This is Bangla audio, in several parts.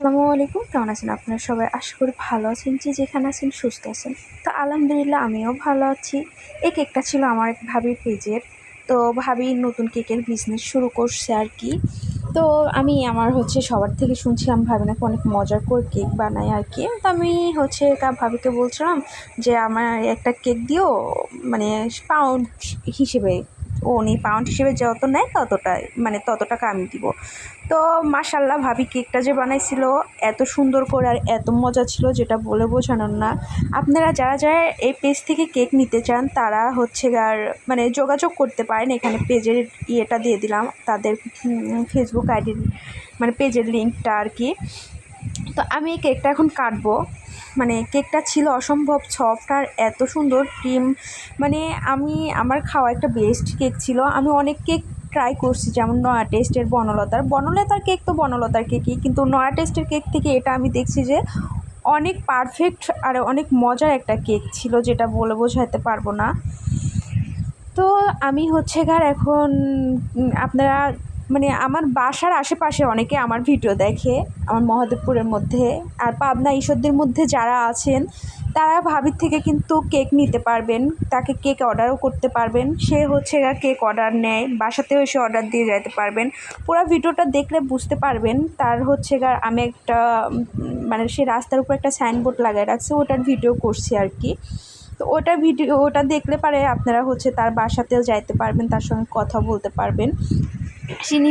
আসসালামু আলাইকুম, কেমন আছেন আপনারা সবাই? আশা করি ভালো আছেন, যে যেখানে আছেন সুস্থ আছেন। তো আলহামদুলিল্লাহ আমিও ভালো আছি। এই কেকটা ছিল আমার এক ভাবির পেজের। তো ভাবি নতুন কেকের বিজনেস শুরু করছে আর কি। তো আমি আমার হচ্ছে সবার থেকে শুনছিলাম ভাবি নাকি অনেক মজার করে কেক বানায় আর কি। তো আমি হচ্ছে ভাবিকে বলছিলাম যে আমার একটা কেক দিও মানে পাউন্ড হিসেবে ও উনি পাউন্ড হিসেবে যত নেয় ততটাই মানে তত টাকা আমি দিব। তো মাশাল্লাহ ভাবি কেকটা যে বানাইছিল, এত সুন্দর করে আর এত মজা ছিল যেটা বলে বোঝানোর না। আপনারা যারা যারা এই পেজ থেকে কেক নিতে চান, তারা হচ্ছে আর মানে যোগাযোগ করতে পারেন। এখানে পেজের ইয়েটা দিয়ে দিলাম। তাদের ফেসবুক আইডির মানে পেজের লিঙ্কটা আর কি। তো আমি এই কেকটা এখন কাটবো। মানে কেকটা ছিল অসম্ভব সফট আর এত সুন্দর ক্রিম। মানে আমি, আমার খাওয়া একটা বেস্ট কেক ছিল। আমি অনেক কেক ট্রাই করছি যেমন নয়া টেস্টের বনলতার। বনলতার কেক তো বনলতার কেকই, কিন্তু নয়া টেস্টের কেক থেকে এটা আমি দেখছি যে অনেক পারফেক্ট আর অনেক মজার একটা কেক ছিল যেটা বলে বোঝাতে পারব না। তো আমি হচ্ছে গার এখন আপনারা মানে আমার বাসার আশেপাশে অনেকে আমার ভিডিও দেখে, আমার মহাদেবপুরের মধ্যে, আর পাবনা ঈশ্বরদের মধ্যে যারা আছেন, তারা ভাবির থেকে কিন্তু কেক নিতে পারবেন, তাকে কেক অর্ডারও করতে পারবেন। সে হচ্ছে কেক অর্ডার নেয়, বাসাতেও এসে অর্ডার দিয়ে যেতে পারবেন। পুরো ভিডিওটা দেখলে বুঝতে পারবেন, তার হচ্ছে গা আমি একটা মানে সে রাস্তার উপর একটা সাইনবোর্ড লাগায় রাখছে, ওটার ভিডিও করছি আর কি। তো ওটা ভিডিও, ওটা দেখলে পারে আপনারা হচ্ছে তার বাসাতেও যাইতে পারবেন, তার সঙ্গে কথা বলতে পারবেন। তিনি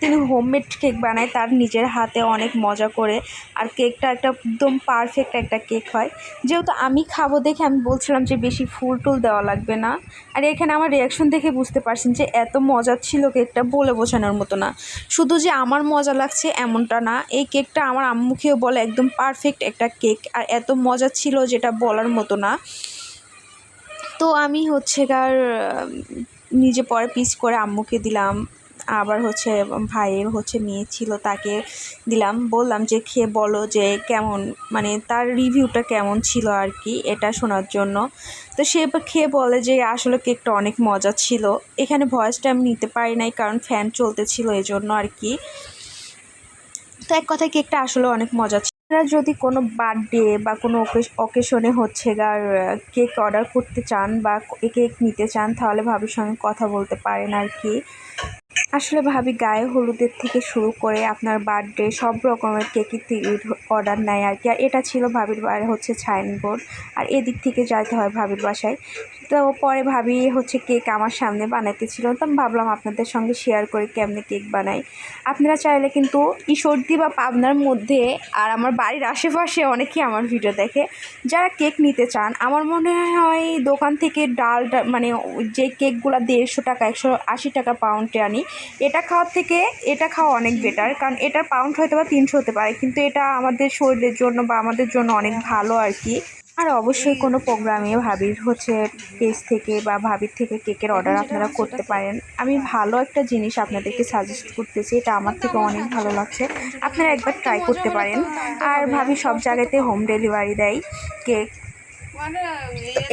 তিনি হোমমেড কেক বানায়, তার নিজের হাতে অনেক মজা করে। আর কেকটা একটা একদম পারফেক্ট একটা কেক হয়। যেহেতু আমি খাব দেখে আমি বলছিলাম যে বেশি ফুল টুল দেওয়া লাগবে না। আর এখানে আমার রিয়াকশন দেখে বুঝতে পারছেন যে এত মজা ছিল কেকটা বলে বোঝানোর মতো না। শুধু যে আমার মজা লাগছে এমনটা না, এই কেকটা আমার আম্মুকেও বলে একদম পারফেক্ট একটা কেক আর এত মজা ছিল যেটা বলার মতো না। তো আমি হচ্ছে কার নিজে পরে পিস করে আম্মুকে দিলাম। আবার হচ্ছে ভাইয়ের হচ্ছে মেয়ে ছিল, তাকে দিলাম। বললাম যে, খেয়ে বলো যে, কেমন? মানে তার রিভিউটা কেমন ছিল আর কি, এটা শোনার জন্য। তো সে খেয়ে বলে যে, আসলে কেকটা অনেক মজা ছিল। এখানে ভয়েসটা আমি নিতে পারি নাই, কারণ ফ্যান চলতেছিল এই জন্য আর কি। তো এক কথায় কেকটা আসলে অনেক মজা ছিল। আপনারা যদি কোনো বার্থডে বা কোনো অকেশনে হচ্ছে গার কেক অর্ডার করতে চান বা কেক নিতে চান, তাহলে ভাবির সঙ্গে কথা বলতে পারেন আর কি। আসলে ভাবি গায়ে হলুদের থেকে শুরু করে আপনার বার্থডে সব রকমের কেকই অর্ডার নেয় আর কি। আর এটা ছিল ভাবির বাড়ি হচ্ছে সাইনবোর্ড আর এদিক থেকে যাইতে হয় ভাবির বাসায়। তো পরে ভাবি হচ্ছে কেক আমার সামনে বানাইতেছিল। তো আমি ভাবলাম আপনাদের সঙ্গে শেয়ার করে কেমনে কেক বানাই। আপনারা চাইলে কিন্তু ঈশ্বরদী বা পাবনার মধ্যে আর আমার বাড়ির আশেপাশে অনেকেই আমার ভিডিও দেখে। যারা কেক নিতে চান, আমার মনে হয় দোকান থেকে ডাল মানে যে কেকগুলো দেড়শো টাকা, একশো আশি টাকা পাউন্ডে আনি। এটা খাওয়ার থেকে এটা খাওয়া অনেক বেটার কারণ এটার পাউন্ড হয়তো বা তিনশো হতে পারে, কিন্তু এটা আমাদের শরীরের জন্য বা আমাদের জন্য অনেক ভালো আর কি। আর অবশ্যই কোনো প্রোগ্রামে ভাবির হচ্ছে পেজ থেকে বা ভাবির থেকে কেকের অর্ডার আপনারা করতে পারেন। আমি ভালো একটা জিনিস আপনাদেরকে সাজেস্ট করতেছি, এটা আমার থেকে অনেক ভালো লাগছে। আপনারা একবার ট্রাই করতে পারেন। আর ভাবি সব জায়গাতে হোম ডেলিভারি দেয় কেক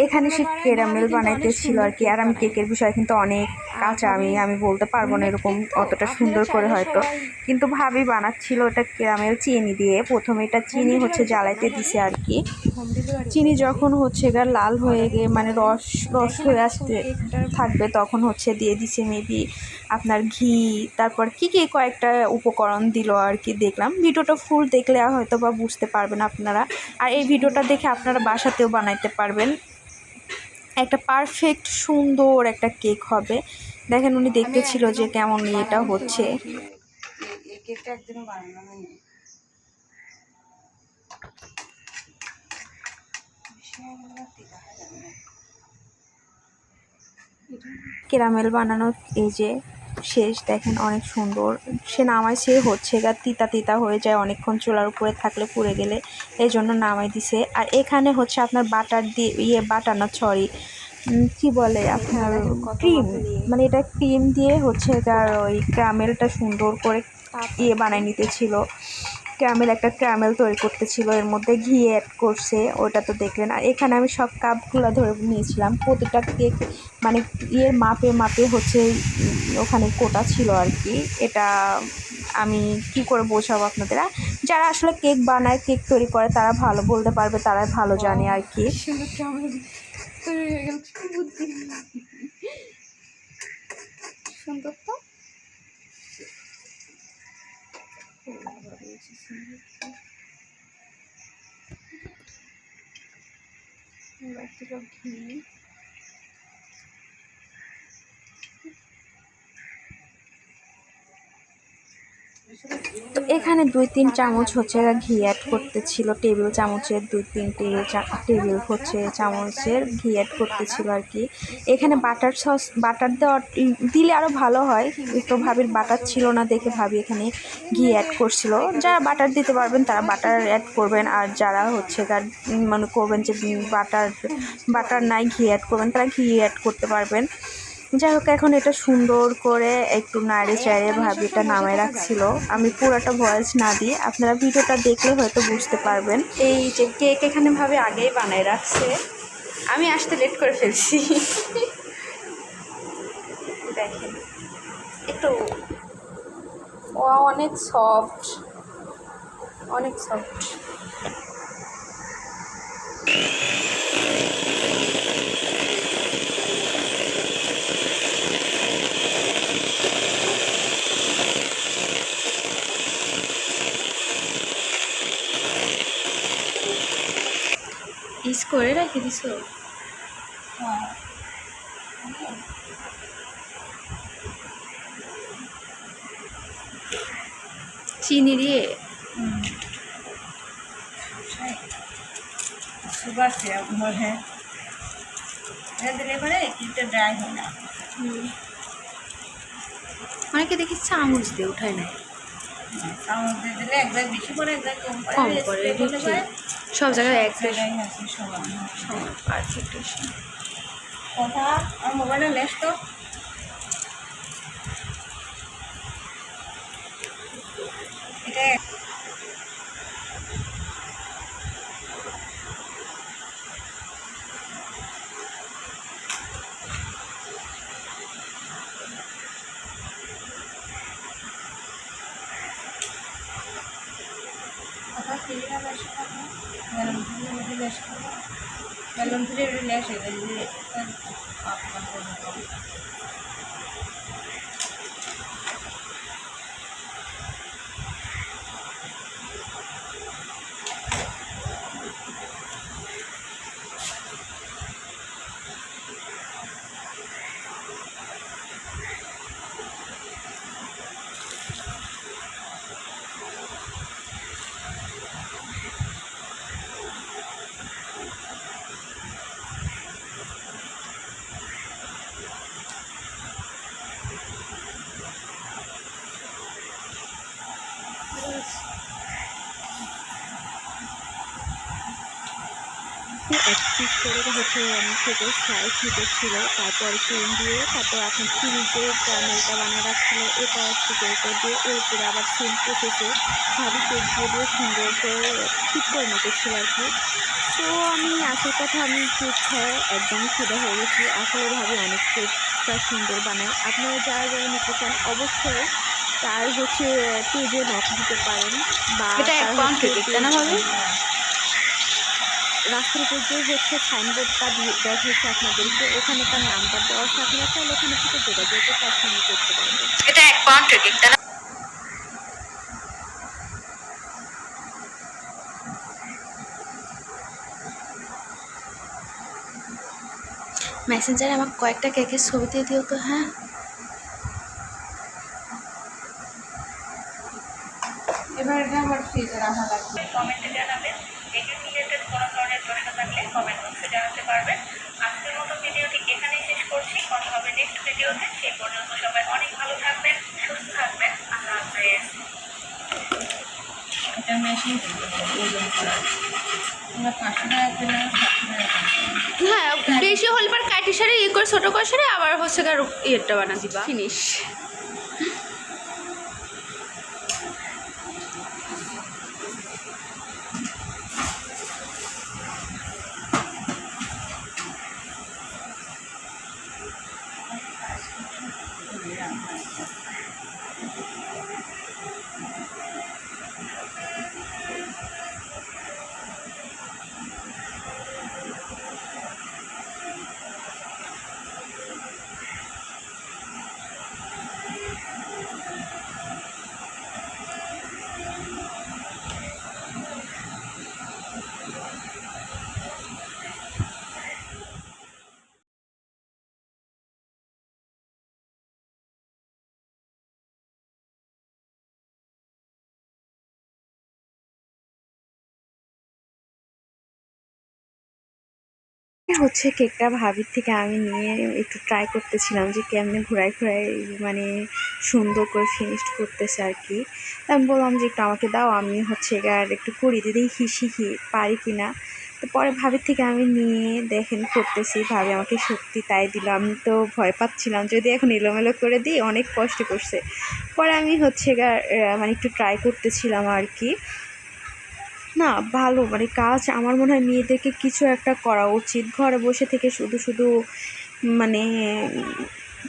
এখানে সে ক্যারামেল বানাইতেছিল আর কি, আর আমি কেকের বিষয়ে কিন্তু অনেক কাঁচা আমি আমি বলতে পারব না এরকম অতটা সুন্দর করে হয়তো। কিন্তু ভাবি বানাচ্ছিল ওটা ক্যারামেল চিনি দিয়ে। প্রথমে এটা চিনি হচ্ছে জ্বালাইতে দিছে আর কি। চিনি যখন হচ্ছে গা লাল হয়ে গিয়ে মানে রস রস হয়ে আসতে থাকবে, তখন হচ্ছে দিয়ে দিছে মেবি আপনার ঘি। তারপর কি কি কয়েকটা উপকরণ দিল আর কি দেখলাম। ভিডিওটা ফুল দেখলে হয়তো বা বুঝতে পারবেন আপনারা। আর এই ভিডিওটা দেখে আপনারা বাসাতেও বানাইতে পারবেন। একটা পারফেক্ট সুন্দর একটা কেক হবে। দেখেন উনি দেখতেছিল যে কেমন এটা হচ্ছে। কেরামেল বানানো এই যে শেষ দেখেন অনেক সুন্দর। সে নামায় সে হচ্ছে গা তিতা তিতা হয়ে যায় অনেকক্ষণ চুলার উপরে থাকলে পুড়ে গেলে এই জন্য নামাই দিছে। আর এখানে হচ্ছে আপনার বাটার দিয়ে ইয়ে বাটার না সরি কি বলে আপনার ক্রিম মানে এটা ক্রিম দিয়ে হচ্ছে তার ওই ক্যামেলটা সুন্দর করে ইয়ে বানাই নিতেছিল ক্যারামেল একটা ক্যামেল তৈরি করতেছিল এর মধ্যে ঘি অ্যাড করছে ওটা তো দেখলেন। আর এখানে আমি সব কাপগুলো ধরে নিয়েছিলাম প্রতিটা কেক মানে ইয়ের মাপে মাপে হচ্ছে ওখানে কোটা ছিল আর কি। এটা আমি কি করে বোঝাবো আপনাদের? যারা আসলে কেক বানায় কেক তৈরি করে তারা ভালো বলতে পারবে তারা ভালো জানে আর কি। সুন্দর কেমন তৈরি হয়ে গেল কি বুদ্ধি সুন্দর তো এবার থেকে ঘি তো এখানে দুই তিন চামচ হচ্ছে ঘি অ্যাড করতেছিল টেবিল চামচের দুই তিন টেবিল টেবিল হচ্ছে চামচের ঘি অ্যাড করতেছিল আর কি এখানে বাটার সস বাটার দেওয়া দিলে আরও ভালো হয় তো ভাবির বাটার ছিল না দেখে ভাবি এখানে ঘি অ্যাড করছিল। যারা বাটার দিতে পারবেন তারা বাটার অ্যাড করবেন, আর যারা হচ্ছে তার মনে করবেন যে বাটার বাটার নাই, ঘি অ্যাড করবেন, তারা ঘি অ্যাড করতে পারবেন। যাই হোক, এখন এটা সুন্দর করে একটু নাড়ে চাড়ে ভাবি এটা নামায় রাখছিল। আমি পুরোটা ভয়েস না দিয়ে আপনারা ভিডিওটা দেখলে হয়তো বুঝতে পারবেন। এই যে কেক এখানে ভাবে আগেই বানায় রাখছে। আমি আসতে লেট করে ফেলছি। দেখেন, একটু অনেক সফট। অনেক সফট। করে রেখে দিছো? হ্যাঁ চিনি দিয়ে? সুগার সিরাপ ধরে এটা দিলে পরে কেকটা ড্রাই হয় না। অনেকে দেখি চামচ দিয়ে উঠায় নেয় চামচ দিয়ে দিলে একবার বেশি পরে একবার কম পরে সব জায়গায় এক জায়গায় আছে সমান পারফেক্টেশন কথা আমার মোবাইলে লেস তো? เฉยๆเพื่อนปวามกังนลของ পিস করে হচ্ছে অনেক থেকে সাইজ নিতেছিল তারপর ক্রিম দিয়ে তারপর এখন ফ্রিজে ক্যামেলটা বানিয়ে রাখছিল এটা হচ্ছে কেক দিয়ে এর উপরে আবার সেম প্রসেসে ভাবি কেক দিয়ে দিয়ে সুন্দর করে ঠিক করে নিতেছিল আর কি। তো আমি আসল কথা আমি কেক খায় একদমই খিদে হয়ে গেছি। আসলে ভাবি অনেক কেকটা সুন্দর বানায়। আপনারা যারা যারা নিতে চান অবশ্যই তার হচ্ছে পেজে নক দিতে পারেন বা এটা এক তার কেক, না ভাবি? রাস্তার উপর যে হচ্ছে সাইনবোর্ডটা দেওয়া হয়েছে আপনাদেরকে। ওখানে তার নাম্বার দেওয়া আছে। আপনারা চাইলে ওখানে থেকে যোগাযোগ করে করতে পারবেন। এটা এক পাউন্ড মেসেঞ্জারে আমার কয়েকটা কেকের ছবি দিয়ে দিও তো হ্যাঁ? এবার এটা আবার ফ্রিজে রাখা লাগবে। কমেন্টে জানাবেন এটির রিলেটেড কোনো ধরনের প্রশ্ন থাকলে কমেন্ট বক্সে জানাতে পারবেন আজকের মতো ভিডিওটি এখানেই শেষ করছি। কথা হবে নেক্সট ভিডিওতে সেই পর্যন্ত সবাই অনেক ভালো থাকবেন সুস্থ থাকবেন। আল্লাহ হাফেজ। এটা মেশিন ওজন আমরা হ্যাঁ বেশি হলে পর কাটি সারে ইয়ে করে ছোটো করে সারে আবার হচ্ছে কার ইয়েরটা বানা দিবা। ফিনিশ হচ্ছে কেকটা ভাবির থেকে আমি নিয়ে একটু ট্রাই করতেছিলাম যে কেমনে ঘোরায় ঘোরায় মানে সুন্দর করে ফিনিশড করতেছে আর কি। আমি বললাম যে একটু আমাকে দাও, আমি হচ্ছে আর একটু করি দিদি শিখি পারি কি না। তো পরে ভাবির থেকে আমি নিয়ে দেখেন করতেছি, ভাবি আমাকে সত্যি তাই দিল। আমি তো ভয় পাচ্ছিলাম, যদি এখন এলোমেলো করে দিই অনেক কষ্ট করছে। পরে আমি হচ্ছে মানে একটু ট্রাই করতেছিলাম আর কি। না, ভালো। মানে কাজ আমার মনে হয় মেয়েদেরকে কিছু একটা করা উচিত। ঘরে বসে থেকে শুধু শুধু মানে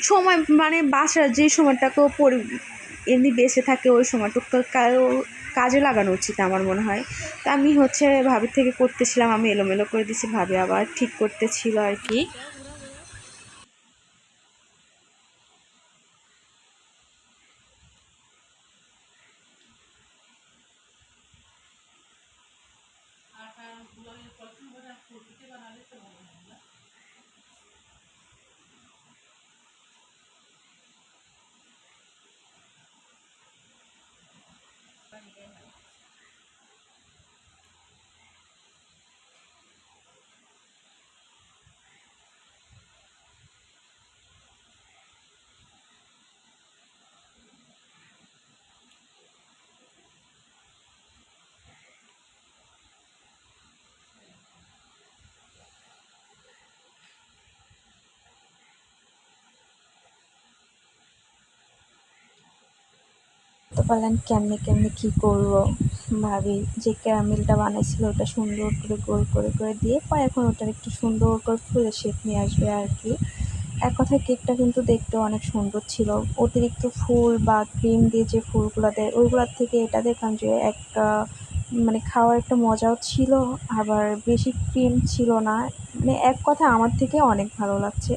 সময় মানে বাসার যে সময়টাকেও পরি, এমনি বেঁচে থাকে ওই সময়টুকু কাজে লাগানো উচিত আমার মনে হয়। তা আমি হচ্ছে ভাবির থেকে করতেছিলাম, আমি এলোমেলো করে দিছি ভাবি আবার ঠিক করতেছিল আর কি। বললেন কেমনে কেমনে কী করব। ভাবি যে ক্যারামেলটা বানাইছিল ওটা সুন্দর করে গোল করে করে দিয়ে পরে এখন ওটার একটু সুন্দর করে ফুলের শেপ নিয়ে আসবে আর কি। এক কথায় কেকটা কিন্তু দেখতে অনেক সুন্দর ছিল। অতিরিক্ত ফুল বা ক্রিম দিয়ে যে ফুলগুলো দেয়, ওইগুলোর থেকে এটা দেখলাম যে একটা মানে খাওয়ার একটা মজাও ছিল, আবার বেশি ক্রিম ছিল না। মানে এক কথা আমার থেকে অনেক ভালো লাগছে।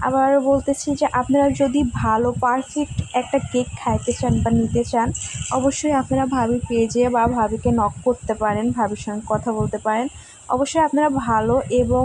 আবার বলতেছি যে আপনারা যদি ভালো পারফেক্ট একটা কেক খাইতে চান বা নিতে চান, অবশ্যই আপনারা ভাবি পেজে বা ভাবিকে নক করতে পারেন, ভাবির সঙ্গে কথা বলতে পারেন। অবশ্যই আপনারা ভালো এবং